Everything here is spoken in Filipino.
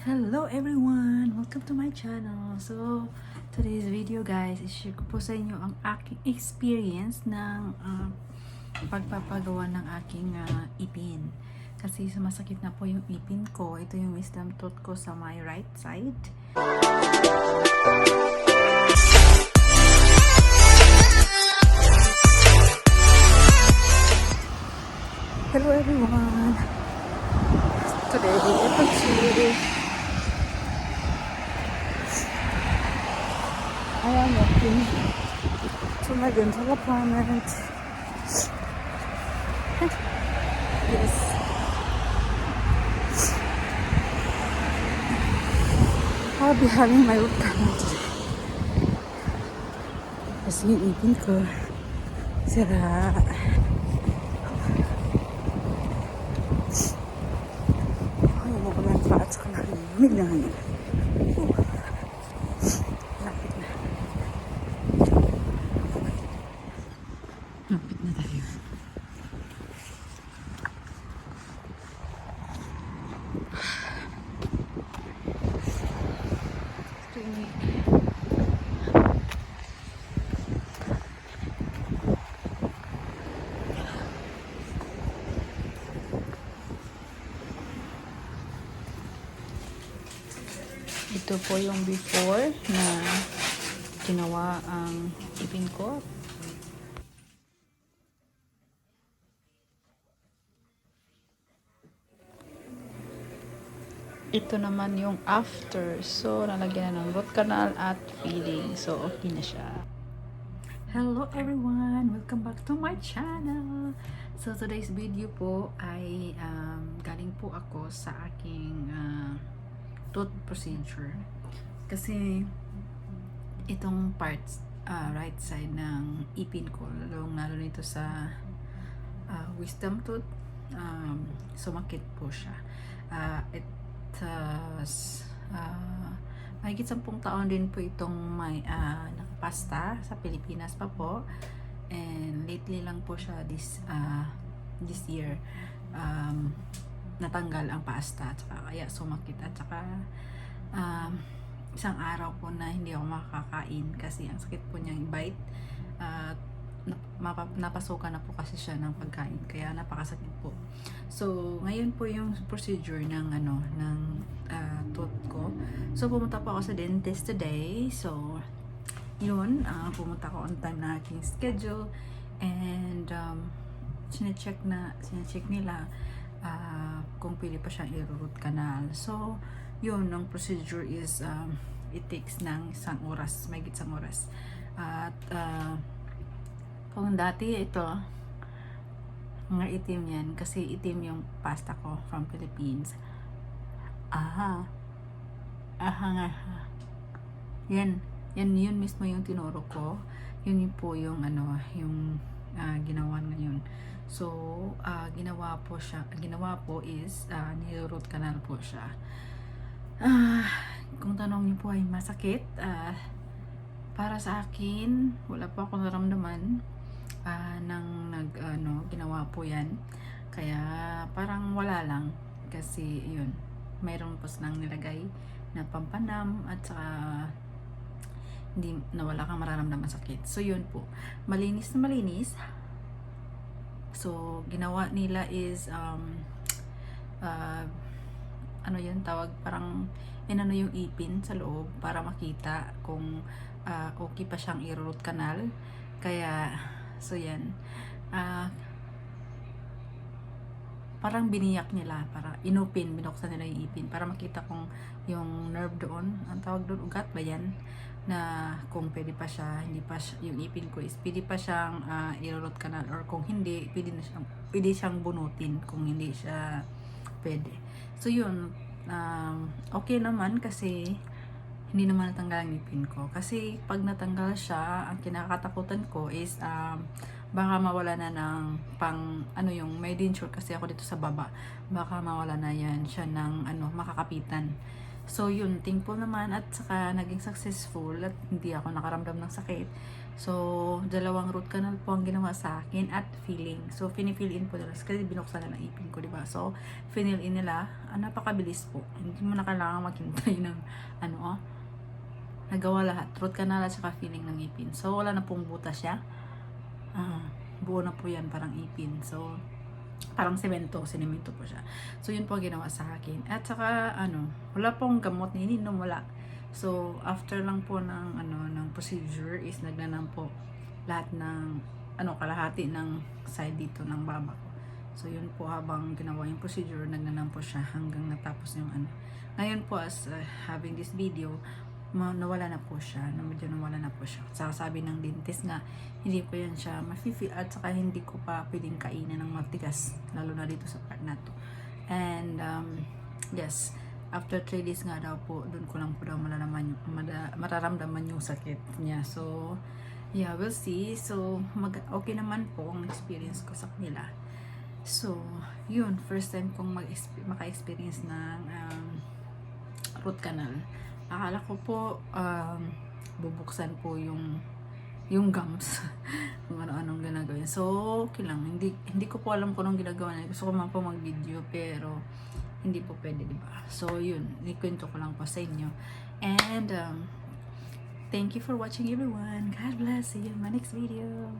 Hello everyone! Welcome to my channel. So, today's video guys, i-share ko po sa inyo ang aking experience ng ah, pagpapagawa ng aking ah, ipin. Kasi sumasakit na po yung ipin ko. Ito yung wisdom tooth ko sa my right side. Hello everyone! Today, ito si walking to my dental yes. I'll be having my root canal today. Kasi ipin ko, sira. Ay, mo ko ng saka narinig na hangin. Oh. Ito po yung before na ginawa ang ipin ko. Ito naman yung after. So, nalagyan na ng root canal at feeding. So, okay na siya. Hello everyone! Welcome back to my channel! So, today's video po ay um, galing po ako sa aking ah, tooth procedure. Kasi itong parts, ah, right side ng ipin ko, lalong lalo nito sa ah, wisdom tooth, um, sumakit po siya. Ah, it tas ah, mahigit sampung taon din po itong may ah, nakapasta sa Pilipinas pa po. And lately lang po siya this ah, this year um, natanggal ang pasta at saka kaya sumakit at saka um, isang araw po na hindi ako makakain kasi ang sakit po niyang bite at mapa- napasukan na po kasi siya ng pagkain kaya napakasakit po so ngayon po yung procedure ng ano ng ah, tooth ko so pumunta po ako sa dentist today so yun ah, pumunta ako on time na aking schedule and um, sinecheck na sinecheck nila ah, kung pwede pa siyang i-root canal. So, yun, ang procedure is um, it takes ng isang oras, may isang oras. At ah, kung dati ito, mga itim yan, kasi itim yung pasta ko from Philippines. Aha. Aha nga. Yan. Yan yun mismo yung tinuro ko. Yun yung po yung ano, yung ah, ginawa ngayon. So, ah, ginawa po siya, ginawa po is, uh, niroot canal po siya. Ah, kung tanong niyo po ay masakit, ah, para sa akin, wala po ako naramdaman ah, nang nag, ano, ginawa po yan. Kaya, parang wala lang. Kasi, yun, mayroon po silang nilagay na pampanam at saka hindi na wala kang mararamdaman sakit. So, yun po. Malinis na malinis. So, ginawa nila is, um, uh, ano yun, tawag, parang, inano yung ipin sa loob para makita kung ah, okay pa siyang i-root canal. Kaya, so yan. Ah, parang biniyak nila, para inupin, binuksan nila yung ipin para makita kung yung nerve doon, ang tawag doon, ugat ba yan? na kung pwede pa siya, hindi pa siya, yung ipin ko is pwede pa siyang uh, i-root canal or kung hindi, pwede, na siyang, pwede siyang bunutin kung hindi siya pwede. So yun, um, okay naman kasi hindi naman natanggal ang ipin ko. Kasi pag natanggal siya, ang kinakatakutan ko is um, baka mawala na ng pang ano yung may denture kasi ako dito sa baba baka mawala na yan siya ng ano makakapitan So yun, thankful naman at saka naging successful at hindi ako nakaramdam ng sakit. So, dalawang root canal po ang ginawa sa akin at filling. So, finifill in po nila kasi binuksan na ng ipin ko, di ba? So, finill in nila. Ah, napakabilis po. Hindi mo na kailangan maghintay ng ano, oh. Nagawa lahat. Root canal at saka filling ng ipin. So, wala na pong butas siya. Ah, buo na po yan, parang ipin. So, parang semento, sinemento po siya. So, yun po ginawa sa akin. At saka, ano, wala pong gamot ni Ninom, wala. So, after lang po ng, ano, ng procedure is nagnanam po lahat ng, ano, kalahati ng side dito ng baba ko. So, yun po habang ginawa yung procedure, nagnanam po siya hanggang natapos yung ano. Ngayon po, as uh, having this video, nawala na po siya, na medyo nawala na po siya. Saka sabi ng dentist nga, hindi ko yan siya mafe-feel at saka hindi ko pa pwedeng kainin ng matigas, lalo na dito sa part na to. And, um, yes, after 3 days nga daw po, doon ko lang po daw malalaman yung, mararamdaman yung sakit niya. So, yeah, we'll see. So, mag, okay naman po ang experience ko sa kanila. So, yun, first time kong mag maka-experience ng um, root canal. Akala ko po, um, bubuksan po yung yung gums kung ano-anong ginagawin. So, okay lang. Hindi, hindi ko po alam kung anong ginagawa niya. Gusto ko man po mag-video, pero hindi po pwede, di ba? So, yun. Ikwento ko lang po sa inyo. And, um, thank you for watching everyone. God bless. See you in my next video.